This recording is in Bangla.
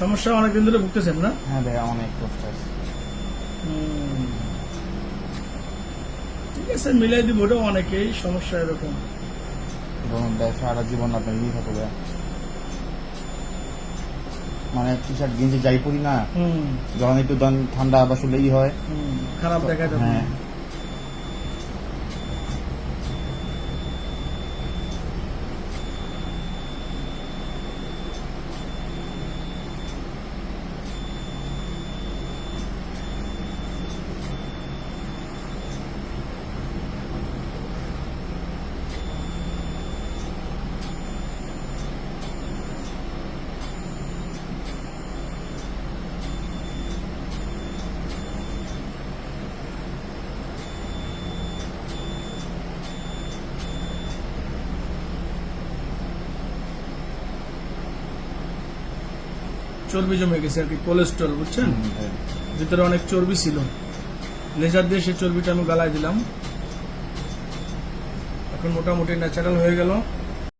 সমস্যা অনেকদিন ধরে ভুগতেছেন না? হ্যাঁ ভাইয়া অনেক কষ্ট আছে। ঠিক আছে মিলাই দিব ওটাও অনেকেই সমস্যা এরকম। ধরুন ভাই সারা জীবন আপনার ইয়ে থাকবে ভাইয়া। মানে টি শার্ট গেঞ্জি যাই পরি না যখন একটু ঠান্ডা বা শুনলে ই হয় খারাপ দেখা যাবে হ্যাঁ। চর্বি জমে গেছে আর কি কোলেস্ট্রল বুঝছেন? ভিতরে অনেক চর্বি ছিল। লেজার দিয়ে সেই চর্বিটা আমি গালায় দিলাম। এখন মোটামুটি ন্যাচারাল হয়ে গেল।